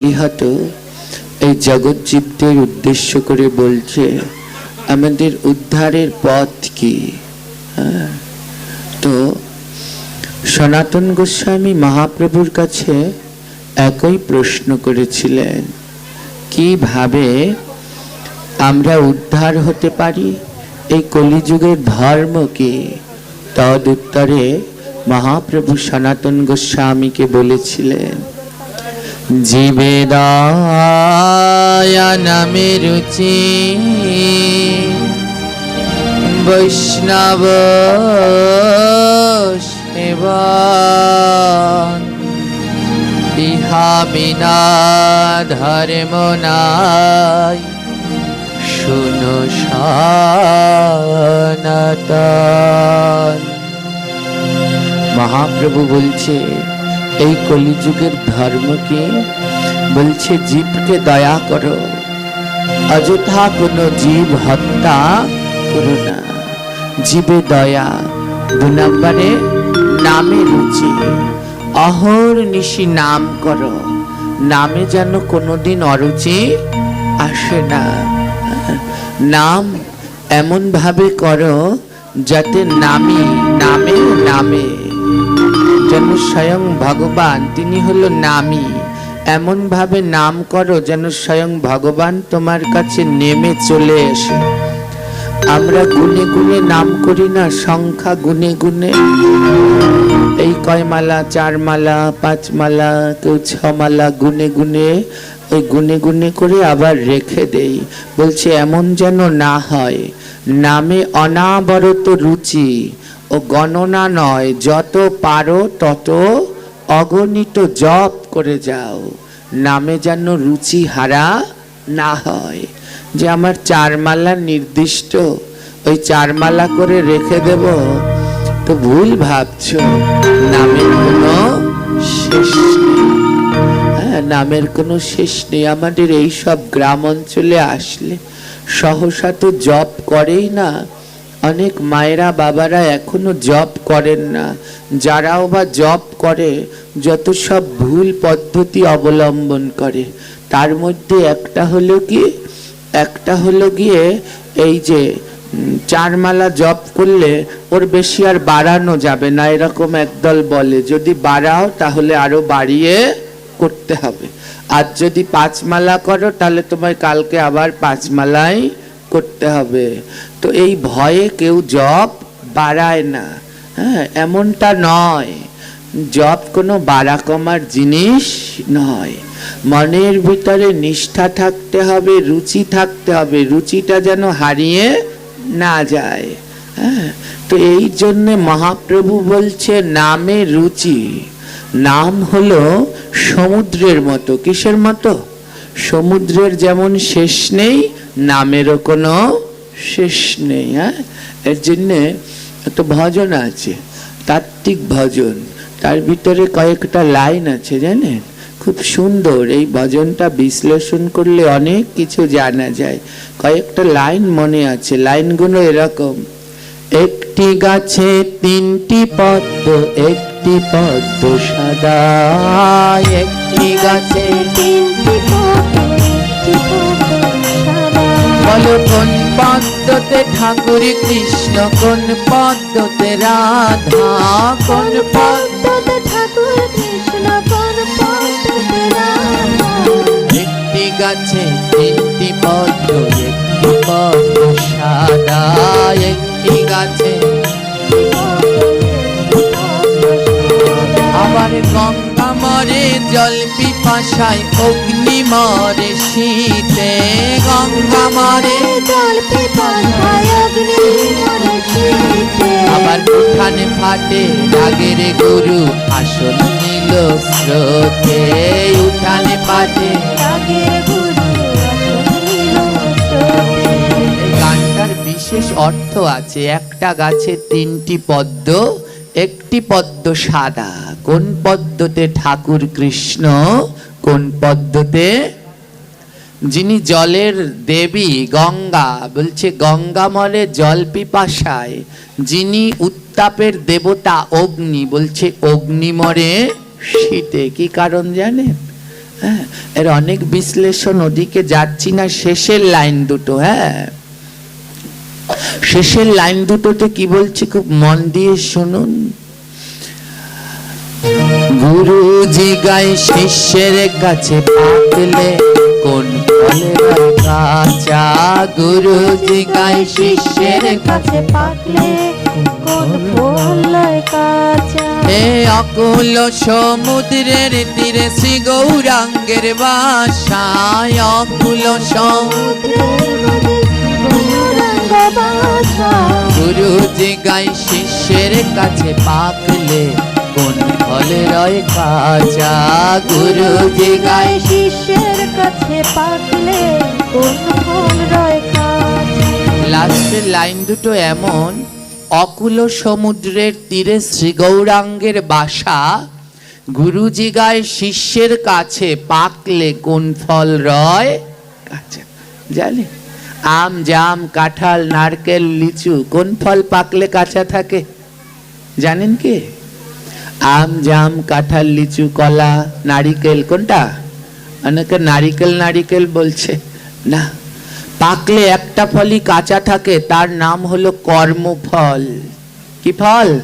ইহাত এই জগৎজীবদের উদ্দেশ্য করে বলছে আমাদের উদ্ধারের পথ কি? হ্যাঁ, তো সনাতন গোস্বামী মহাপ্রভুর কাছে একই প্রশ্ন করেছিলেন কীভাবে আমরা উদ্ধার হতে পারি? এই কলিযুগের ধর্ম কি? তদ উত্তরে মহাপ্রভু সনাতন গোস্বামীকে বলেছিলেন জীবে দয়া রুচি। বৈষ্ণব ইহা বিনা ধর্ম নাই। শুনো সনাতন। মহাপ্রভু বলছে এই কলিযুগের ধর্মকে বলছে, জীবকে দয়া করো। অযথা কোনো জীব হত্যা করো না। জীবে দয়া, দু নম্বরে নামে রুচি। অহর নিশি নাম করো। নামে যেন কোনোদিন অরুচি আসে না। নাম এমন ভাবে করো যাতে নামি, নামে নামে যেন স্বয়ং ভগবান, তিনি হলো নামী এমন ভাবে নাম করো যেন স্বয়ং ভগবান তোমার কাছে নেমে চলে এসে আমরা গুনে গুনে নাম করি না, সংখ্যা গুনে গুনে। এই কয় মালা, চার মালা, পাঁচ মালা, কেউ ছ মালা গুনে গুনে ওই গুনে গুনে করে আবার রেখে দেই। বলছে, এমন যেন না হয়, নামে অনাবরত রুচি। ও গণনা নয়, যত পারো তত অগণিত জপ করে যাও। নামে যেন রুচি হারা না হয়। যে আমার চার মালা নির্দিষ্ট, ওই চার মালা করে রেখে দেব। তো ভুল ভাবছ, নামের কোনো শেষ নেই। হ্যাঁ নামের কোনো শেষ নেই। আমাদের এই সব গ্রাম অঞ্চলে আসলে সহসা তো জপ করেই না। অনেক মায়েরা বাবারা এখনও জব করেন না। যারাও বা জব করে যত সব ভুল পদ্ধতি অবলম্বন করে। তার মধ্যে একটা হলো কি একটা হলো গিয়ে এই যে উম, চার মালা জপ করলে ওর বেশি আর বাড়ানো যাবে না এরকম একদল বলে। যদি বাড়াও তাহলে আরও বাড়িয়ে করতে হবে। আর যদি পাঁচ মালা করো তাহলে তোমায় কালকে আবার পাঁচ মালাই করতে হবে। তো এই ভয়ে কেউ জব বাড়ায় না। হ্যাঁ এমনটা নয়। জব কোনো বাড়া কমার জিনিস নয়। মনের ভিতরে নিষ্ঠা থাকতে হবে, রুচি থাকতে হবে। রুচিটা যেন হারিয়ে না যায়। হ্যাঁ তো এই জন্যে মহাপ্রভু বলছে, নামে রুচি। নাম হলো সমুদ্রের মতো। কিসের মতো? সমুদ্রের যেমন শেষ নেই, নামেরও কোনো শেষ নেই হ্যাঁ? এর জন্যে একটা ভজন আছে, তাত্ত্বিক ভজন। তার ভিতরে কয়েকটা লাইন আছে, জানেন? খুব সুন্দর, এই ভজনটা বিশ্লেষণ করলে অনেক কিছু জানা যায়। কয়েকটা লাইন মনে আছে, লাইনগুলো এরকম। একটি গাছে তিনটি পদ্ম, একটি পদ্ম সাদা একটি গাছে তিনটি পদ্ম। বলো কোন পদ্মতে ঠাকুর কৃষ্ণ কোন পদ্মতে রাধা কোন পদ্ম পদ্মতে ঠাকুর কৃষ্ণ কোন পদ্মতে রাধা। একটি গাছে তিনটি পদ্ম একটি পদ্ম সাদা একটি গাছে আবার গঙ্গা মরে জল পিপাসায় অগ্নি মরে, শীতে গঙ্গা মরে। আবার উঠানে ফাটে, রাগের গুরু আসন নিল স্রোতে উঠানে ফাটে, গানটার বিশেষ অর্থ আছে একটা গাছে তিনটি পদ্ম একটি পদ্ম সাদা, কোন পদ্মতে ঠাকুর কৃষ্ণ, কোন পদ্মতে? যিনি জলের দেবী, গঙ্গা, বলছে গঙ্গা মলে জল পিপাসায়, যিনি উত্তাপের দেবতা অগ্নি, বলছে অগ্নি মরে শীতে, কি কারণ জানেন? হ্যাঁ এর অনেক বিশ্লেষণ ওদিকে যাচ্ছি না, শেষের লাইন দুটো হ্যাঁ। শেষের লাইন দুটোতে কি বলছি খুব মন দিয়ে শুনুন। গুরু জিগায় শিষ্যের কাছে পাকলে কোন ফলের কাঁচা। গুরু জিগায় শিষ্যের কাছে কাঁচা। এ অকুল সমুদ্রের তীরে শ্রী গৌরাঙ্গের বাসায় অকুল সমুদ্র গৌরাঙ্গ বাসা গুরু জিগায় শিষ্যের কাছে পাকলে কোন ফলে রয় কাঁচা গুরু জিগায় গায়ে শিষ্যের কাছে পাকলে কোন লাস্টের লাইন দুটো এমন। অকুল সমুদ্রের তীরে শ্রী গৌরাঙ্গের বাসা। গুরুজি গায় শিষ্যের কাছে পাকলে কোন ফল রয় কাঁচা জানে। আম, জাম, কাঁঠাল, নারকেল, লিচু, কোন ফল পাকলে কাঁচা থাকে? জানেন কি? আম, জাম, কাঁঠাল, লিচু, কলা, নারিকেল, কোনটা? অনেকে নারিকেল নারিকেল বলছে। না, পাকলে একটা ফলই কাঁচা থাকে, তার নাম হলো কর্মফল। কি ফল?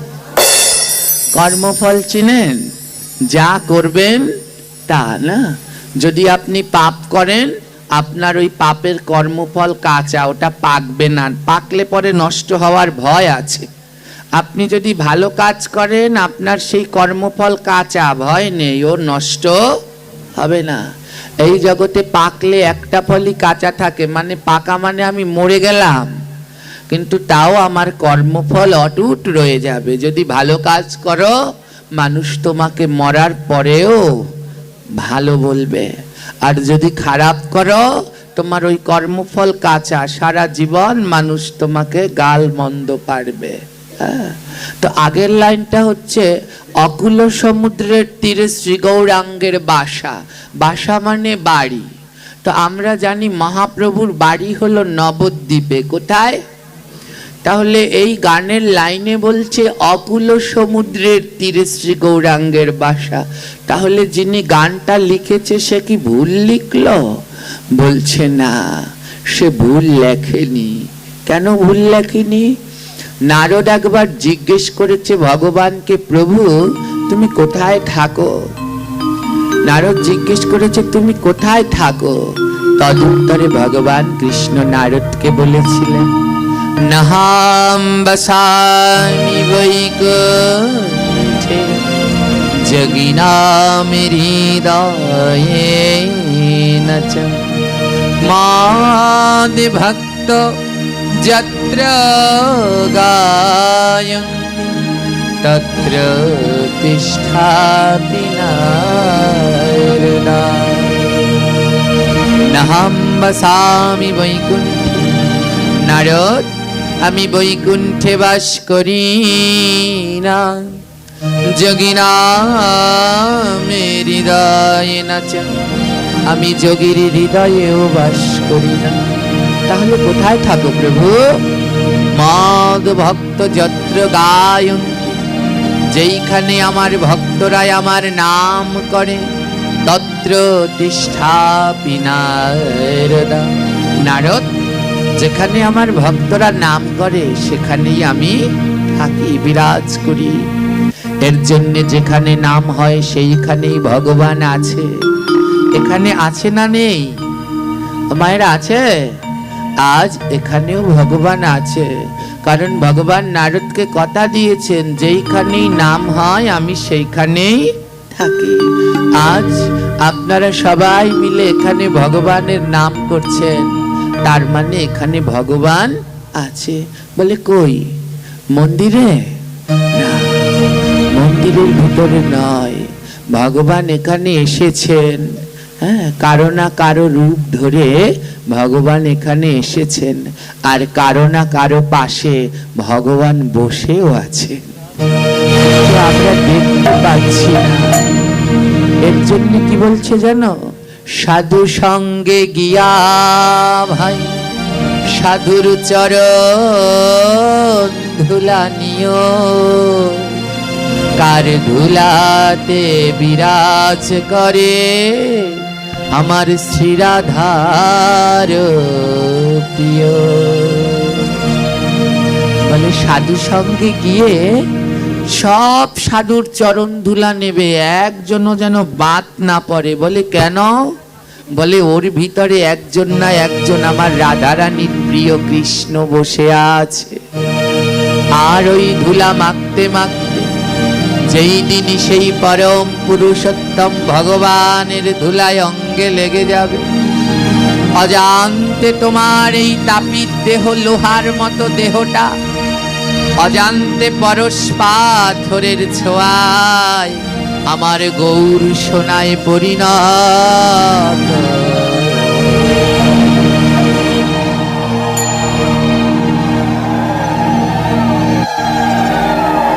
কর্মফল চিনেন? যা করবেন তা, না? যদি আপনি পাপ করেন আপনার ওই পাপের কর্মফল কাঁচা, ওটা পাকবে না। পাকলে পরে নষ্ট হওয়ার ভয় আছে। আপনি যদি ভালো কাজ করেন, আপনার সেই কর্মফল কাঁচা, ভয় নেই, ও নষ্ট হবে না। এই জগতে পাকলে একটা ফলই কাঁচা থাকে মানে পাকা মানে আমি মরে গেলাম। কিন্তু তাও আমার কর্মফল অটুট রয়ে যাবে। যদি ভালো কাজ করো, মানুষ তোমাকে মরার পরেও ভালো বলবে। আর যদি খারাপ করো, তোমার ওই কর্মফল কাঁচা, সারা জীবন মানুষ তোমাকে গাল মন্দ পারবে। হ্যাঁ? তো আগের লাইনটা হচ্ছে, অকুল সমুদ্রের তীরে শ্রী গৌরাঙ্গের বাসা। বাসা মানে বাড়ি। তো আমরা জানি মহাপ্রভুর বাড়ি হলো নবদ্বীপে। কোথায়? তাহলে এই গানের লাইনে বলছে অকুল সমুদ্রের তীরে শ্রী গৌরাঙ্গের বাসা। তাহলে যিনি গানটা লিখেছে সে কি ভুল লিখল? বলছে না, সে ভুল লেখেনি। কেন ভুল লেখেনি? নারদ একবার জিজ্ঞেস করেছে, ভগবানকে প্রভু, তুমি কোথায় থাকো? নারদ জিজ্ঞেস করেছে, তুমি কোথায় থাকো? তদুত্তরে ভগবান কৃষ্ণ নারদকে বলেছিলেন বসামি বৈকুণ্ঠে জগিনামি হৃদয়ে চ মাদ ভক্ত যত্র গায়ন্তি তত্র তিষ্ঠাপি নারদা নাহম বসামি বৈকুণ্ঠে নারদ আমি বৈকুণ্ঠে বাস করি না। যোগিনা হৃদয়ে নাচ। আমি যোগীর হৃদয়েও বাস করি না। তাহলে কোথায় থাকো প্রভু? মদ ভক্ত যত্র গায়ন্তি যেইখানে আমার ভক্তরাই আমার নাম করে, তত্র তিষ্ঠাপি নারদা নারদ যেখানে আমার ভক্তরা নাম করে, সেখানেই আমি থাকি, বিরাজ করি। এর জন্য যেখানে নাম হয়, সেইখানেই ভগবান আছে। এখানে আছে না নেই? মায়ের আছে? আজ এখানেও ভগবান আছে। কারণ ভগবান নারদকে কথা দিয়েছেন, যেইখানেই নাম হয়, আমি সেইখানেই থাকি। আজ আপনারা সবাই মিলে এখানে ভগবানের নাম করছেন। তার মানে এখানে ভগবান আছে। বলে কই? মন্দিরে? মন্দিরের ভিতরে নয়। ভগবান এখানে এসেছেন। হ্যাঁ কারও না কারও রূপ ধরে ভগবান এখানে এসেছেন। আর কারও না কারও পাশে ভগবান বসেও কিন্তু আমরা দেখতে পাচ্ছি না। এর জন্য কি বলছে জানো? সাধু সঙ্গে গিয়া ভাই, সাধুর চরণ ধুলা নিও। কার ধুলাতে বিরাজ করে আমার শ্রীরাধার প্রিয়? বলে সাধু সঙ্গে গিয়ে সব সাধুর চরণ ধুলা নেবে, একজনও যেন বাদ না পড়ে। বলে, কেন? বলে, ওর ভিতরে একজন না একজন আমার রাধারানীর প্রিয় কৃষ্ণ বসে আছে। আর ওই ধুলা মাখতে মাখতে, যেই দিন সেই পরম পুরুষোত্তম ভগবানের ধুলায় অঙ্গে লেগে যাবে। অজান্তে তোমার এই তাপিত দেহ, লোহার মতো দেহটা অজান্তে পরশ পাথরের ছোঁয়ায় আমার গৌর সোনায় পরিণত।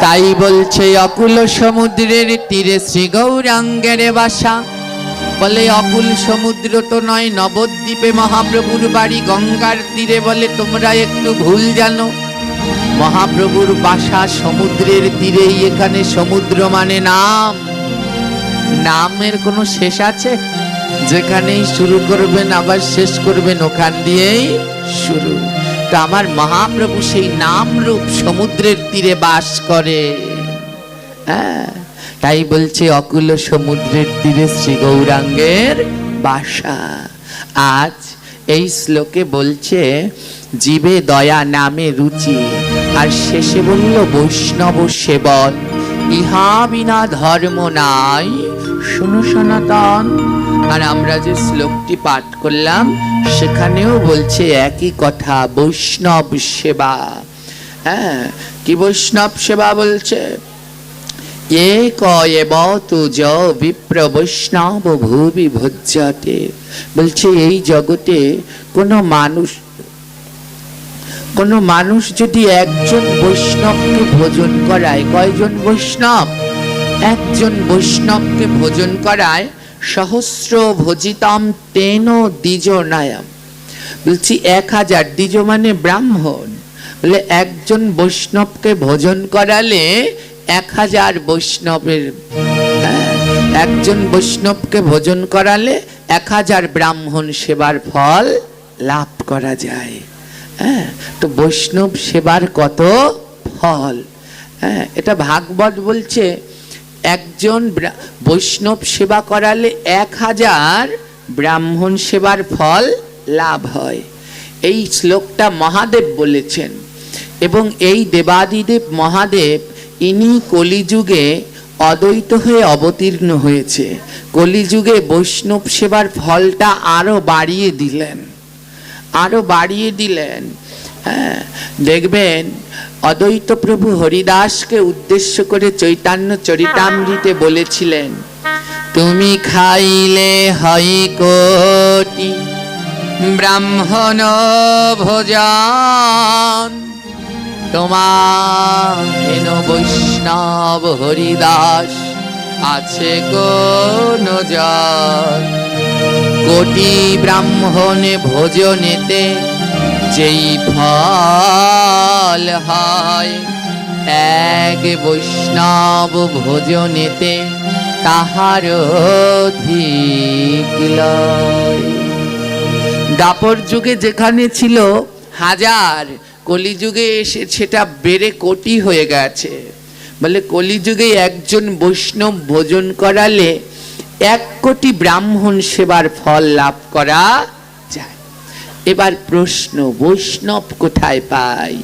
তাই বলছে, অকুল সমুদ্রের তীরে শ্রী গৌরাঙ্গের বাসা। বলে, অকুল সমুদ্র তো নয়, নবদ্বীপে মহাপ্রভুর বাড়ি, গঙ্গার তীরে বলে, তোমরা একটু ভুল জানো। মহাপ্রভুর বাসা সমুদ্রের তীরেই, এখানে সমুদ্র মানে নাম। নামের কোনো শেষ আছে? যেখানেই শুরু করবেন, আবার শেষ করবেন, ওখান দিয়েই শুরু। তো আমার মহাপ্রভু সেই নাম রূপ সমুদ্রের তীরে বাস করে। হ্যাঁ তাই বলছে অকুল সমুদ্রের তীরে শ্রী গৌরাঙ্গের বাসা। আজ এই শ্লোকে বলছে, জীবে দয়া নামে রুচি। আর শেষে বলল, বৈষ্ণব সেবন, ইহা বিনা ধর্ম নাই। শুনো সনাতন। আর আমরা যে শ্লোকটি পাঠ করলাম, সেখানেও বলছে একই কথা, বৈষ্ণব সেবা। হ্যাঁ কি বৈষ্ণব সেবা বলছে? এক এব তুজ বিপ্র বৈষ্ণব ভূমি ভোজ্যতে বলছে, এই জগতে কোনো মানুষ কোনো মানুষ যদি একজন বৈষ্ণবকে ভোজন করায় কয়জন বৈষ্ণব? একজন বৈষ্ণবকে ভোজন করায় সহস্র ভোজিতাম তেন দ্বিজ দ্বিজনায়াম বলছি এক হাজার দ্বিজ মানে ব্রাহ্মণ। বলে একজন বৈষ্ণবকে ভোজন করালে এক হাজার বৈষ্ণবের হ্যাঁ, একজন বৈষ্ণবকে ভোজন করালে এক হাজার ব্রাহ্মণ সেবার ফল লাভ করা যায়। হ্যাঁ তো বৈষ্ণব সেবার কত ফল। হ্যাঁ এটা ভাগবত বলছে, একজন বৈষ্ণব সেবা করালে এক হাজার ব্রাহ্মণ সেবার ফল লাভ হয়। এই শ্লোকটা মহাদেব বলেছেন। এবং এই দেবাদিদেব মহাদেব, ইনি কলিযুগে অদ্বৈত হয়ে অবতীর্ণ হয়েছে। কলিযুগে বৈষ্ণব সেবার ফলটা আরও বাড়িয়ে দিলেন। আরও বাড়িয়ে দিলেন। হ্যাঁ দেখবেন অদ্বৈত প্রভু হরিদাসকে উদ্দেশ্য করে চৈতন্য চরিতামৃতে বলেছিলেন, তুমি খাইলে হয় কোটি ব্রাহ্মণ ভোজন। তোমার বৈষ্ণব হরিদাস আছে কোন জন কোটি ব্রাহ্মণে ভোজনেতে যেই ফল হয় এক বৈষ্ণব ভোজনেতে তাহার। দাপর যুগে যেখানে ছিল হাজার, কলিযুগে এসে সেটা বেড়ে কোটি হয়ে গেছে বলে কলিযুগে একজন বৈষ্ণব ভোজন করালে এক কোটি ব্রাহ্মণ সেবার ফল লাভ করা যায়। এবার প্রশ্ন, বৈষ্ণব কোথায় পাই?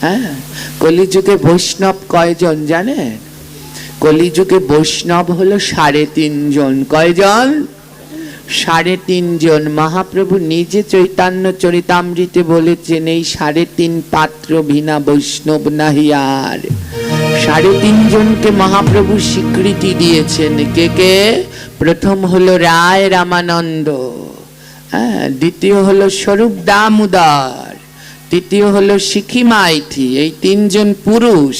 হ্যাঁ কলিযুগে বৈষ্ণব কয়জন জানেন? কলিযুগে বৈষ্ণব হলো সাড়ে তিনজন। কয়জন? সাড়ে তিনজন। মহাপ্রভু নিজে চৈতন্য চরিতামৃতে বলেছেন, এই সাড়ে তিন পাত্র ভিনা বৈষ্ণব নাহি আর। সাড়ে তিনজনকে মহাপ্রভু স্বীকৃতি দিয়েছেন। কে কে? প্রথম হলো রায় রামানন্দ হ্যাঁ? দ্বিতীয় হলো স্বরূপ দামোদর, তৃতীয় হলো শিখি মাইথি, এই তিনজন পুরুষ।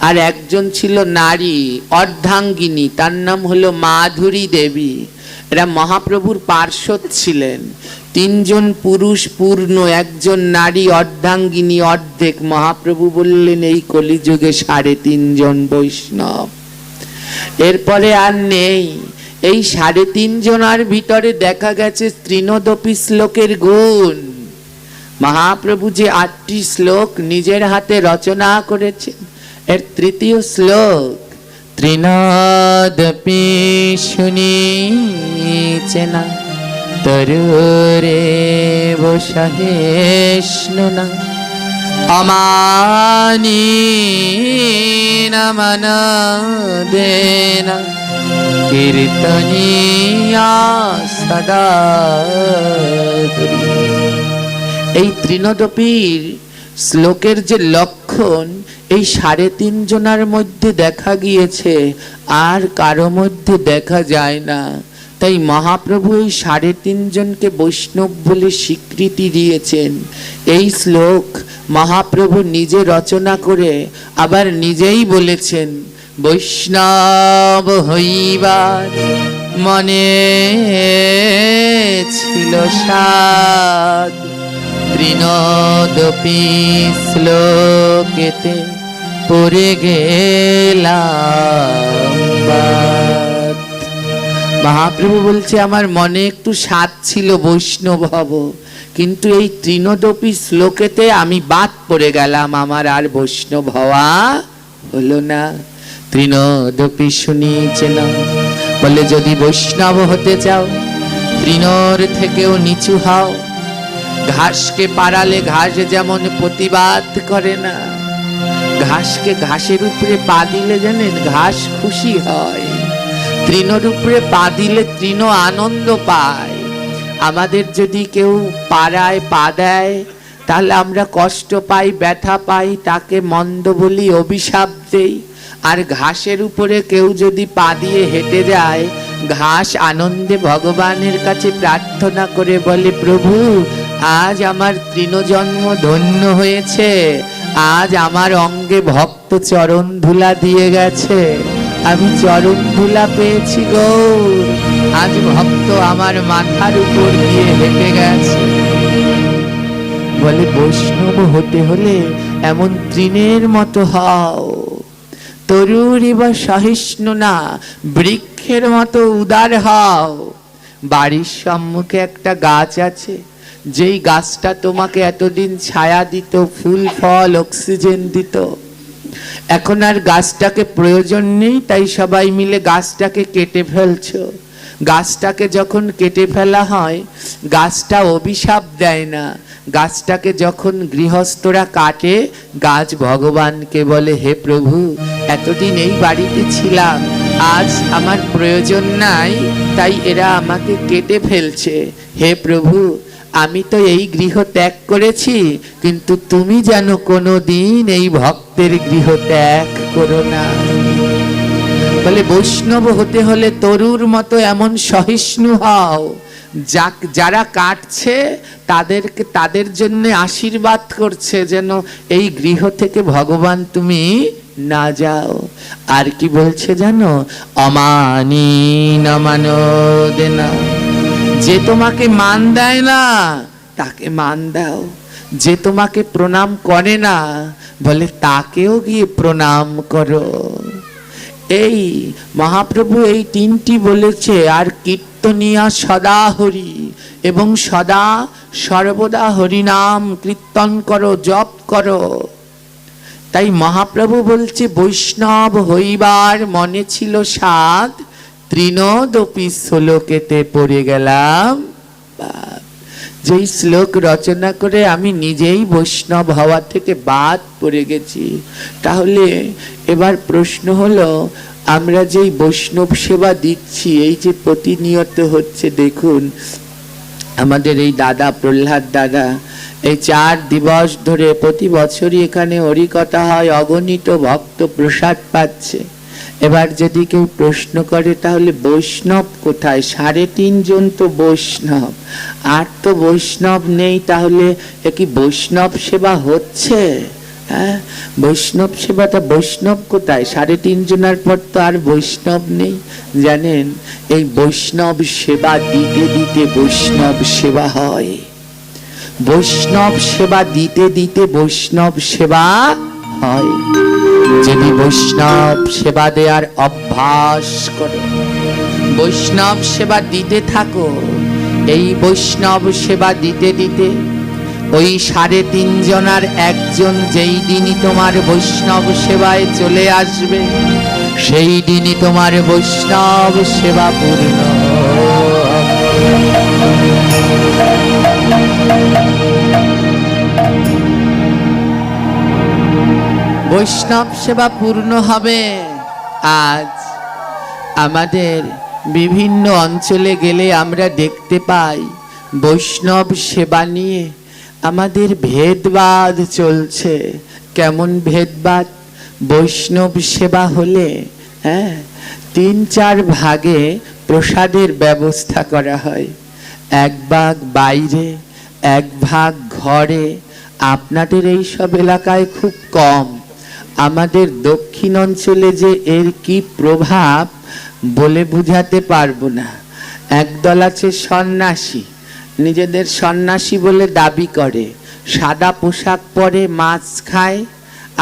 আর একজন ছিল নারী, অর্ধাঙ্গিনী, তার নাম হলো মাধুরী দেবী। এরা মহাপ্রভুর পার্শ্বদ ছিলেন। তিনজন পুরুষ পূর্ণ, একজন নারী, অর্ধাঙ্গিনী, অর্ধেক। মহাপ্রভু বললেন, এই কলিযুগে সাড়ে তিনজন বৈষ্ণব। এরপরে আর নেই। এই সাড়ে তিন জনার ভিতরে দেখা গেছে তৃণদপি শ্লোকের গুণ। মহাপ্রভু যে আটটি শ্লোক নিজের হাতে রচনা করেছেন, এর তৃতীয় শ্লোক, তৃণদপি শুনিছেনা তরুরে সহেষ্ণুনা অমানি নমন দেনা। কীর্তনীয়া সদা এই তৃণদপীর শ্লোকের যে লক্ষণ, এই সাড়ে তিন জনার মধ্যে দেখা গিয়েছে, আর কারও মধ্যে দেখা যায় না। তাই মহাপ্রভু এই সাড়ে তিনজনকে বৈষ্ণব বলে স্বীকৃতি দিয়েছেন এই শ্লোক মহাপ্রভু নিজে রচনা করে আবার নিজেই বলেছেন, বৈষ্ণব হইবার মনে ছিল সাদ তৃণদপি শ্লোকেতে পড়ে গেলাম। মহাপ্রভু বলছে, আমার মনে একটু স্বাদ ছিল বৈষ্ণব হব, কিন্তু এই তৃণদপি শ্লোকেতে আমি বাদ পড়ে গেলাম, আমার আর বৈষ্ণব হওয়া হলো না। তৃণদপি শুনিছে না, বলে যদি বৈষ্ণব হতে চাও, তৃণর থেকেও নিচু হও। ঘাসকে পাড়ালে ঘাস যেমন প্রতিবাদ করে না, ঘাসকে ঘাসের উপরে পা দিলে জানেন, ঘাস খুশি হয়। তৃণর উপরে পা দিলে তৃণ আনন্দ পায়। আমাদের যদি কেউ পাড়ায় পা দেয়, তাহলে আমরা কষ্ট পাই, ব্যথা পাই, তাকে মন্দ বলি, অভিশাপ দেই। আর ঘাসের উপরে কেউ যদি পা দিয়ে হেঁটে যায়, ঘাস আনন্দে ভগবানের কাছে প্রার্থনা করে বলে, প্রভু, আজ আমার তৃণজন্ম ধন্য হয়েছে। আজ আমার অঙ্গে ভক্ত চরণ ধুলা দিয়ে গেছে। আমি চরণ ধুলা পেয়েছি গো আজ ভক্ত আমার মাথার উপর দিয়ে হেঁটে গেছে। বলে বৈষ্ণব হতে হলে এমন তৃণের মতো হও। তরুরই বা সহিষ্ণু না, বৃক্ষের মতো উদার হও। বাড়ির সম্মুখে একটা গাছ আছে, যেই গাছটা তোমাকে এতদিন ছায়া দিত, ফুল, ফল, অক্সিজেন দিত। এখন আর গাছটাকে প্রয়োজন নেই, তাই সবাই মিলে গাছটাকে কেটে ফেলছো। গাছটাকে যখন কেটে ফেলা হয়, গাছটা অভিশাপ দেয় না। গাছটাকে যখন গৃহস্থরা কাটে, গাছ ভগবানকে বলে, হে প্রভু, এতদিন এই বাড়িতে ছিলাম, আজ আমার প্রয়োজন নাই, তাই এরা আমাকে কেটে ফেলছে। হে প্রভু আমি তো এই গৃহ ত্যাগ করেছি, কিন্তু তুমি যেন কোনো দিন এই ভক্তের গৃহ ত্যাগ করো না। বলে বৈষ্ণব হতে হলে তরুর মতো এমন সহিষ্ণু হও, যাক যারা কাটছে তাদেরকে, তাদের জন্য আশীর্বাদ করছে যেন এই গৃহ থেকে ভগবান তুমি না যাও। আর কি বলছে জানো? অমানি নমানো দেনা যে তোমাকে মান দেয় না, তাকে মান দাও। যে তোমাকে প্রণাম করে না, বলে তাকেও গিয়ে প্রণাম করো। এই মহাপ্রভু এই তিনটি বলেছে, আর কীর্তনিয়া সদা হরি এবং সদা সর্বদা হরিনাম কীর্তন করো, জপ করো। তাই মহাপ্রভু বলছে, বৈষ্ণব হইবার মনে ছিল সাদ তৃণদপি শ্লোকেতে পড়ে গেলাম। যেই শ্লোক রচনা করে আমি নিজেই বৈষ্ণব হওয়া থেকে বাদ পড়ে গেছি তাহলে এবার প্রশ্ন হলো, আমরা যেই বৈষ্ণব সেবা দিচ্ছি, এই যে প্রতিনিয়ত হচ্ছে, দেখুন, আমাদের এই দাদা, প্রহ্লাদ দাদা, এই চার দিবস ধরে প্রতি বছরই এখানে হরিকথা হয়, অগণিত ভক্ত প্রসাদ পাচ্ছে এবার যদি কেউ প্রশ্ন করে, তাহলে বৈষ্ণব কোথায়? সাড়ে তিনজন তো বৈষ্ণব। আর তো বৈষ্ণব নেই, তাহলে এ কি বৈষ্ণব সেবা হচ্ছে? হ্যাঁ? বৈষ্ণব সেবাটা বৈষ্ণব কোথায়? সাড়ে তিন জনের পর তো আর বৈষ্ণব নেই, জানেন? এই বৈষ্ণব সেবা দিতে দিতে বৈষ্ণব সেবা হয়। বৈষ্ণব সেবা দিতে দিতে বৈষ্ণব সেবা হয়। যদি বৈষ্ণব সেবা দেওয়ার অভ্যাস করো, বৈষ্ণব সেবা দিতে থাকো, এই বৈষ্ণব সেবা দিতে দিতে ওই সাড়ে তিন জনার একজন যেই দিনই তোমার বৈষ্ণব সেবায় চলে আসবে, সেই দিনই তোমার বৈষ্ণব সেবা পূর্ণ বৈষ্ণব সেবা পূর্ণ হবে। আজ আমাদের বিভিন্ন অঞ্চলে গেলে আমরা দেখতে পাই বৈষ্ণব সেবা নিয়ে আমাদের ভেদবাদ চলছে। কেমন ভেদবাদ? বৈষ্ণব সেবা হলে হ্যাঁ তিন চার ভাগে প্রসাদের ব্যবস্থা করা হয়। এক ভাগ বাইরে, এক ভাগ ঘরে। আপনাদের এই সব এলাকায় খুব কম। আমাদের দক্ষিণ অঞ্চলে যে এর কি প্রভাব বলে বুঝাতে পারব না। একদল আছে সন্ন্যাসী, নিজেদের সন্ন্যাসী বলে দাবি করে। সাদা পোশাক পরে মাছ খায়,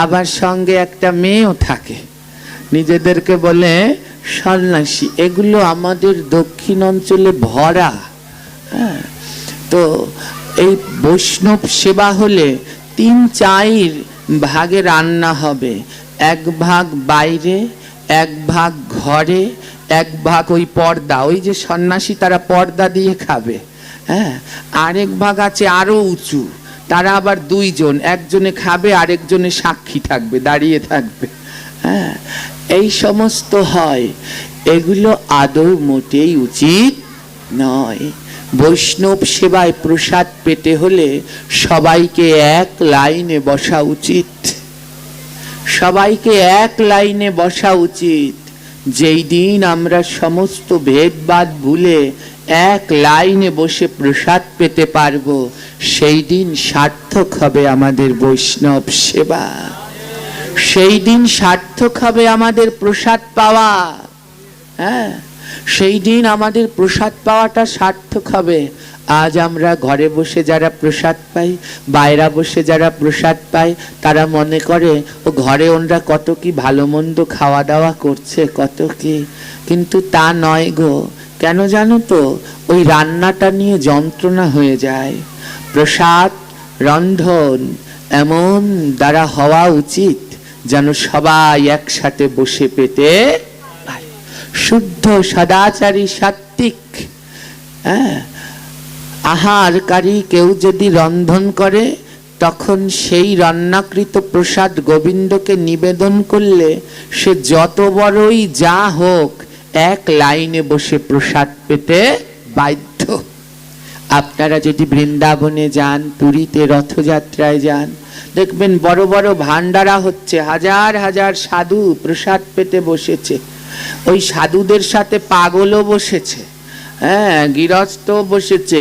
আবার সঙ্গে একটা মেয়েও থাকে। নিজেদেরকে বলে সন্ন্যাসী, এগুলো আমাদের দক্ষিণ অঞ্চলে ভরা। হ্যাঁ তো এই বৈষ্ণব সেবা হলে তিন চার ভাগে রান্না হবে। এক ভাগ বাইরে, এক ভাগ ঘরে, এক ভাগ ওই পর্দা। ওই যে সন্ন্যাসী তারা পর্দা দিয়ে খাবে। হ্যাঁ? আরেক ভাগ আছে আরও উঁচু। তারা আবার দুইজন। একজনে খাবে, আরেকজনে সাক্ষী থাকবে, দাঁড়িয়ে থাকবে। হ্যাঁ? এই সমস্ত হয়। এগুলো আদৌ মোটেই উচিত নয়। বৈষ্ণব সেবায় প্রসাদ পেতে হলে সবাইকে এক লাইনে বসা উচিত। সবাইকে এক লাইনে বসা উচিত। যেই দিন আমরা সমস্ত ভেদবাদ ভুলে এক লাইনে বসে প্রসাদ পেতে পারব, সেই দিন সার্থক হবে আমাদের বৈষ্ণব সেবা। সেই দিন সার্থক হবে আমাদের প্রসাদ পাওয়া। হ্যাঁ? সেই দিন আমাদের প্রসাদ পাওয়াটা সার্থক হবে। আজ আমরা ঘরে বসে যারা প্রসাদ পাই, বাইরা বসে যারা প্রসাদ পাই তারা মনে করে, ও ঘরে ওনরা কত কি ভালো মন্দ খাওয়া দাওয়া করছে, কত কি? কিন্তু তা নয় গো। কেন জানো তো? ওই রান্নাটা নিয়ে যন্ত্রণা হয়ে যায়। প্রসাদ, রন্ধন, এমন দ্বারা হওয়া উচিত যেন সবাই একসাথে বসে পেতে শুদ্ধ সদাচারী সাত্বিক। হ্যাঁ? আহারকারী কেউ যদি রন্ধন করে, তখন সেই রান্নাকৃত প্রসাদ গোবিন্দকে নিবেদন করলে সে যত বড়ই যা হোক, এক লাইনে বসে প্রসাদ পেতে বাধ্য। আপনারা যদি বৃন্দাবনে যান, পুরীতে রথযাত্রায় যান, দেখবেন বড় বড় ভান্ডারা হচ্ছে, হাজার হাজার সাধু প্রসাদ পেতে বসেছে। ওই সাধুদের সাথে পাগলও বসেছে। হ্যাঁ গিরস্থ বসেছে।